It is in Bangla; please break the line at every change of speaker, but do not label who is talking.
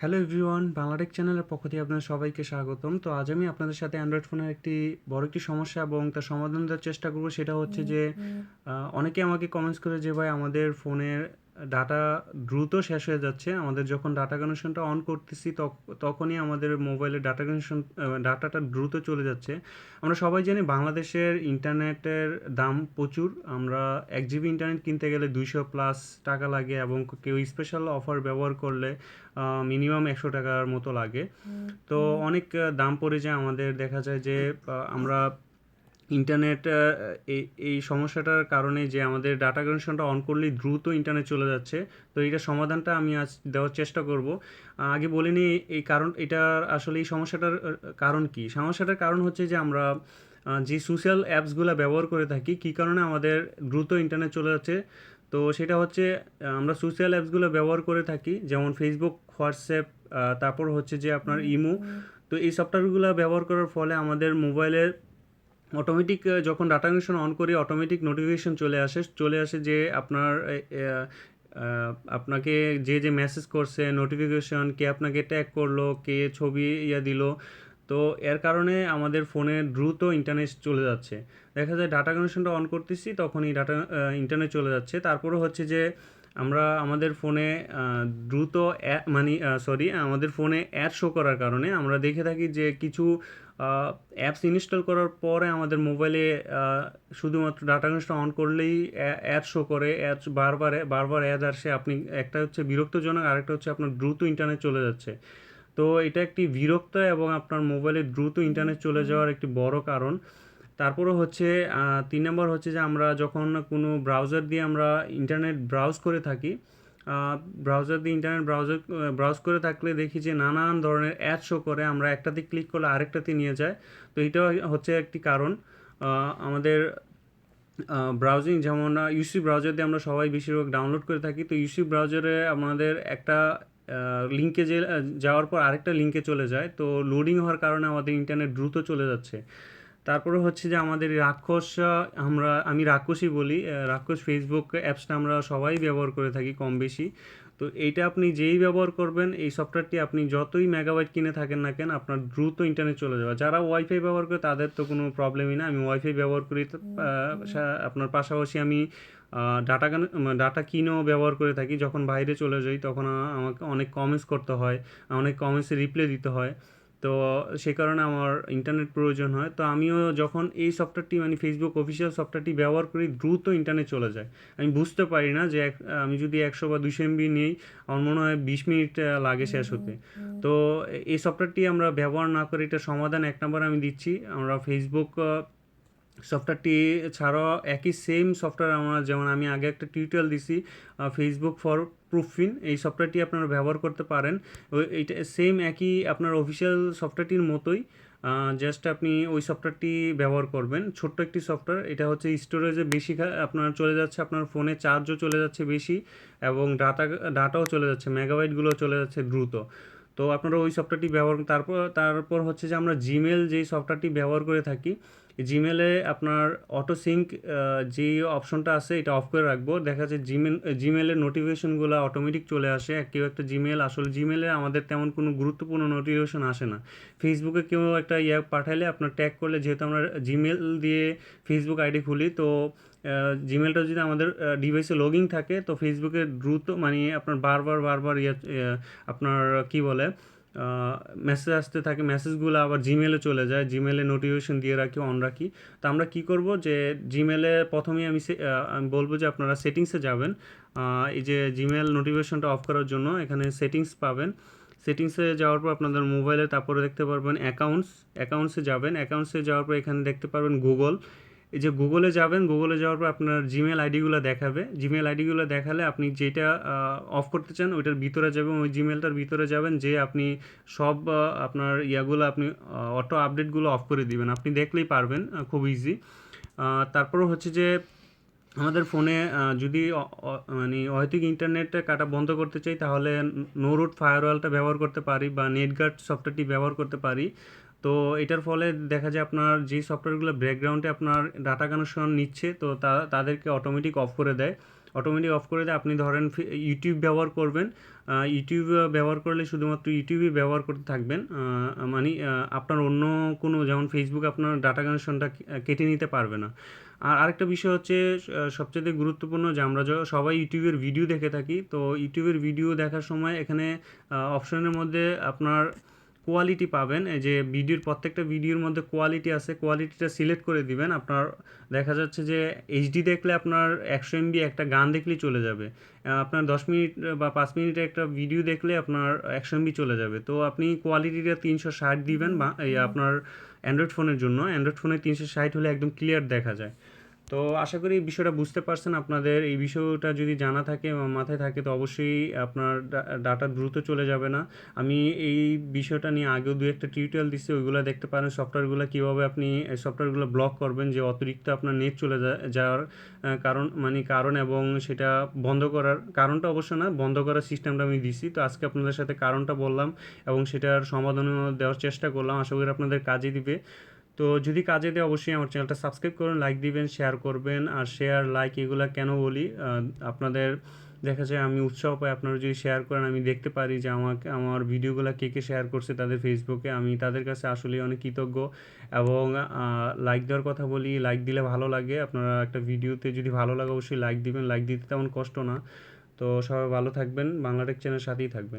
হ্যালো এভরিওয়ান বাংলাটেক চ্যানেলের পক্ষ থেকে আপনাদের সবাইকে স্বাগতম। তো আজ আমি আপনাদের সাথে অ্যান্ড্রয়েড ফোনের একটি বড় একটি সমস্যা এবং তার সমাধান দেওয়ার চেষ্টা করব। সেটা হচ্ছে যে অনেকে আমাকে কমেন্টস করে যে ভাই আমাদের ফোনের ডাটা দ্রুত শেষ হয়ে যাচ্ছে। আমাদের যখন ডাটা কানেকশনটা অন করতেছি তখ- তখনই আমাদের মোবাইলের ডাটা কানেকশন ডাটাটা দ্রুত চলে যাচ্ছে। আমরা সবাই জানি বাংলাদেশের ইন্টারনেটের দাম প্রচুর। আমরা এক জিবি ইন্টারনেট কিনতে গেলে দুইশো প্লাস টাকা লাগে এবং কেউ স্পেশাল অফার ব্যবহার করলে মিনিমাম একশো টাকার মতো লাগে। তো অনেক দাম পড়ে যায়। আমাদের দেখা যায় যে আমরা ইন্টারনেট এই এই সমস্যাটার কারণে যে আমাদের ডাটা কানেকশনটা অন করলেই দ্রুত ইন্টারনেট চলে যাচ্ছে। তো এইটার সমাধানটা আমি আজ দেওয়ার চেষ্টা করব। আগে বলিনি এই কারণ এটা আসলে এই সমস্যাটার কারণ কি? সমস্যাটার কারণ হচ্ছে যে আমরা যে সোশ্যাল অ্যাপসগুলো ব্যবহার করে থাকি কী কারণে আমাদের দ্রুত ইন্টারনেট চলে যাচ্ছে? তো সেটা হচ্ছে আমরা সোশ্যাল অ্যাপসগুলো ব্যবহার করে থাকি যেমন ফেসবুক হোয়াটসঅ্যাপ তারপর হচ্ছে যে আপনার ইমো তো এই সফটওয়্যারগুলো ব্যবহার করার ফলে আমাদের মোবাইলের অটোমেটিক যখন ডাটা কানেকশন অন করি অটোমেটিক নোটিফিকেশন চলে আসে চলে আসে যে আপনার আপনাকে যে যে মেসেজ করছে নোটিফিকেশন কে আপনাকে ট্যাগ করল, কে ছবি ইয়া দিল, তো এর কারণে আমাদের ফোনে দ্রুত ইন্টারনেট চলে যাচ্ছে। দেখা যায় ডাটা কানেকশনটা অন করতেছি, তখনই ডাটা ইন্টারনেট চলে যাচ্ছে। তারপরে হচ্ছে যে আমরা আমাদের ফোনে দ্রুত মানে সরি আমাদের ফোনে অ্যাড শো করার কারণে আমরা দেখে থাকি যে কিছু অ্যাপস ইনস্টল করার পরে আমাদের মোবাইলে শুধুমাত্র ডাটা কানেকশন অন করলেই অ্যাড শো করে, অ্যাড বারবার বারবার অ্যাড আসে। আপনি একটা হচ্ছে বিরক্তজনক, আরেকটা হচ্ছে আপনার দ্রুত ইন্টারনেট চলে যাচ্ছে। তো এটা একটি বিরক্ত এবং আপনার মোবাইলে দ্রুত ইন্টারনেট চলে যাওয়ার একটি বড় কারণ। তারপরে হচ্ছে তিন নম্বর হচ্ছে যে আমরা যখন কোনো ব্রাউজার দিয়ে আমরা ইন্টারনেট ব্রাউজ করে থাকি ব্রাউজার দিয়ে ইন্টারনেট ব্রাউজার ব্রাউজ করে থাকলে দেখি যে নানান ধরনের অ্যাড শো করে, আমরা একটাতে ক্লিক করলে আরেকটাতে নিয়ে যায়। তো এটা হচ্ছে একটি কারণ। আমাদের ব্রাউজিং যেমন ইউসি ব্রাউজার দিয়ে আমরা সবাই বেশিরভাগ ডাউনলোড করে থাকি, তো ইউসি ব্রাউজারে আমাদের একটা লিঙ্কে যে, যাওয়ার পর আরেকটা লিঙ্কে চলে যায়, তো লোডিং হওয়ার কারণে আমাদের ইন্টারনেট দ্রুত চলে যাচ্ছে। তারপরে হচ্ছে যে আমাদের রাক্ষস, আমরা, আমি রাক্ষসই বলি রাক্ষস ফেসবুক অ্যাপসটা আমরা সবাই ব্যবহার করে থাকি কম বেশি। তো এইটা আপনি যেই ব্যবহার করবেন, এই সফটওয়্যারটি আপনি যতই মেগাবাইট কিনে থাকেন না কেন, আপনার দ্রুত ইন্টারনেট চলে যাবে। যারা ওয়াইফাই ব্যবহার করে, তাদের তো কোনো প্রবলেমই না। আমি ওয়াইফাই ব্যবহার করি আপনার পাশাপাশি আমি ডাটা ডাটা কিনেও ব্যবহার করে থাকি। যখন বাইরে চলে যাই, তখন আমাকে অনেক কমেন্টস করতে হয়, অনেক কমেন্টসে রিপ্লাই দিতে হয়। তো সে কারণে আমার ইন্টারনেট প্রয়োজন হয়। তো আমিও যখন এই সফটওয়্যারটি মানে ফেসবুক অফিসিয়াল সফটওয়্যারটি ব্যবহার করি দ্রুত ইন্টারনেট চলে যায়। আমি বুঝতে পারি না যে এক- আমি যদি একশো বা দুশো এমবি নিই আমার মনে হয় বিশ মিনিট লাগে শেষ হতে। তো এই সফটওয়্যারটি আমরা ব্যবহার না করে এটা সমাধান এক নম্বর আমি দিচ্ছি। আমরা ফেসবুক সফটওয়্যারটি ছাড়াও একই সেম সফটওয়্যার আমরা, যেমন আমি আগে একটা টিউটোরিয়াল দিছি ফেসবুক ফর প্রুফিন এই সফটওয়্যারটি আপনারা ব্যবহার করতে পারেন। এইটা সেম একই আপনার অফিসিয়াল সফটওয়্যারটির মতোই। জাস্ট আপনি ওই সফটওয়্যারটি ব্যবহার করবেন। ছোট্ট একটি সফটওয়্যার এটা হচ্ছে স্টোরেজে বেশি আপনার চলে যাচ্ছে, আপনার ফোনে চার্জও চলে যাচ্ছে বেশি এবং ডাটা ডাটাও চলে যাচ্ছে মেগাবাইটগুলো চলে যাচ্ছে দ্রুত। তো আপনারা ওই সফটওয়্যারটি ব্যবহার, তারপর তারপর হচ্ছে যে আমরা জিমেল যেই সফটওয়্যারটি ব্যবহার করে থাকি জিমেলে আপনার অটো সিঙ্ক যে অপশনটা আছে এটা অফ করে রাখব। দেখা যায় জিমেল জিমেলের নোটিফিকেশনগুলো অটোমেটিক চলে আসে। কেউ একটা জিমেল আসলে জিমেলে আমাদের তেমন কোনো গুরুত্বপূর্ণ নোটিফিকেশন আসে না। ফেসবুকে কেউ একটা ইয়ে পাঠালে আপনার ট্যাগ করলে যেহেতু আমরা জিমেল দিয়ে ফেসবুক আইডি খুলি তো জিমেলটা যদি আমাদের ডিভাইসে লগিং থাকে তো ফেসবুকে দ্রুত মানে আপনার বারবার বারবার ইয়ে, আপনার কি বলে মেসেজ আসতে থাকে মেসেজগুলো আবার জিমেলে চলে যায় জিমেলে নোটিফিকেশন দিয়ে রাখি অন রাখি। তো আমরা কি করব যে জিমেলে প্রথমেই আমি আমি বলব যে আপনারা সেটিংসে যাবেন। এই যে জিমেল নোটিফিকেশনটা অফ করার জন্য এখানে সেটিংস পাবেন। সেটিংসে যাওয়ার পর আপনাদের মোবাইলে তারপরে দেখতে পারবেন অ্যাকাউন্টস অ্যাকাউন্টসে যাবেন। অ্যাকাউন্টসে যাওয়ার পর এখানে দেখতে পারবেন গুগল এই যে গুগলে যাবেন গুগলে যাওয়ার পর আপনার জিমেল আইডিগুলো দেখাবে। জিমেল আইডিগুলো দেখালে আপনি যেটা অফ করতে চান ওইটার ভিতরে যাবেন, ওই জিমেলটার ভিতরে যাবেন যে আপনি সব আপনার ইয়াগুলো আপনি অটো আপডেটগুলো অফ করে দিবেন। আপনি দেখলেই পারবেন খুব ইজি তারপরে হচ্ছে যে আমাদের ফোনে যদি মানে অহেতুক ইন্টারনেট কাটা বন্ধ করতে চাই, তাহলে নো রুট ফায়ারওয়ালটা ব্যবহার করতে পারি বা নেটগার্ড সফটওয়্যারটি ব্যবহার করতে পারি। তো এটার ফলে দেখা যায় আপনার যে সফটওয়্যারগুলো ব্যাকগ্রাউন্ডে আপনার ডাটা কানেকশন নিচ্ছে, তো তা, তাদেরকে অটোমেটিক অফ করে দেয়। অটোমেটিক অফ করে দেয়, আপনি ধরেন ইউটিউব ব্যবহার করবেন। ইউটিউব ব্যবহার করলে শুধুমাত্র ইউটিউবই ব্যবহার করতে থাকবেন। মানে আপনার অন্য কোনো, যেমন ফেসবুক আপনার ডাটা কানেকশনটা কেটে নিতে পারবে না। আর আরেকটা বিষয় হচ্ছে সবচেয়ে গুরুত্বপূর্ণ যে আমরা সবাই ইউটিউবের ভিডিও দেখে থাকি, তো ইউটিউবের ভিডিও দেখার সময় এখানে অপশনের মধ্যে আপনার কোয়ালিটি পাবেন। এই যে ভিডিওর প্রত্যেকটা ভিডিওর মধ্যে কোয়ালিটি আছে কোয়ালিটিটা সিলেক্ট করে দিবেন। আপনার দেখা যাচ্ছে যে এইচডি দেখলে আপনার একশো এমবি একটা গান দেখলেই চলে যাবে। আপনার দশ মিনিট বা পাঁচ মিনিটের একটা ভিডিও দেখলে আপনার একশো এমবি চলে যাবে। তো আপনি কোয়ালিটিটা তিনশো ষাট দিবেন বা এই আপনার অ্যান্ড্রয়েড ফোনের জন্য। অ্যান্ড্রয়েড ফোনে তিনশো ষাট হলে একদম ক্লিয়ার দেখা যায়। তো আশা করি এই বিষয়টা বুঝতে পারছেন আপনাদের। এই বিষয়টা যদি জানা থাকে মাথায় থাকে, তো অবশ্যই আপনার ডাটা দ্রুত চলে যাবে না। আমি এই বিষয়টা নিয়ে আগেও দু একটা টিউটোরিয়াল দিচ্ছি ওইগুলো দেখতে পারেন। সফটওয়্যারগুলো কীভাবে আপনি সফটওয়্যারগুলো ব্লক করবেন যে অতিরিক্ত আপনার নেট চলে যাওয়ার কারণ মানে কারণ এবং সেটা বন্ধ করার কারণটা অবশ্য না, বন্ধ করার সিস্টেমটা আমি দিছি। তো আজকে আপনাদের সাথে কারণটা বললাম এবং সেটার সমাধানও দেওয়ার চেষ্টা করলাম। আশা করি আপনাদের কাজে দিবে। তো যদি কাজে দেয়, অবশ্যই আমার চ্যানেলটা সাবস্ক্রাইব করুন লাইক দিবেন শেয়ার করবেন, আর শেয়ার লাইক এগুলো কেন বলি? আপনাদের দেখা যায় আমি উৎসাহ পাই, আপনারা যদি শেয়ার করেন, আমি দেখতে পারি যে আমাকে, আমার ভিডিওগুলো কে কে শেয়ার করছে তাদের ফেসবুকে আমি তাদের কাছে আসলে অনেক কৃতজ্ঞ এবং লাইক দেওয়ার কথা বলি লাইক দিলে ভালো লাগে। আপনারা একটা ভিডিওতে যদি ভালো লাগে, অবশ্যই লাইক দিবেন। লাইক দিতে তেমন কষ্ট না। তো সবাই ভালো থাকবেন। বাংলাটেক চ্যানেল সাথেই থাকবেন।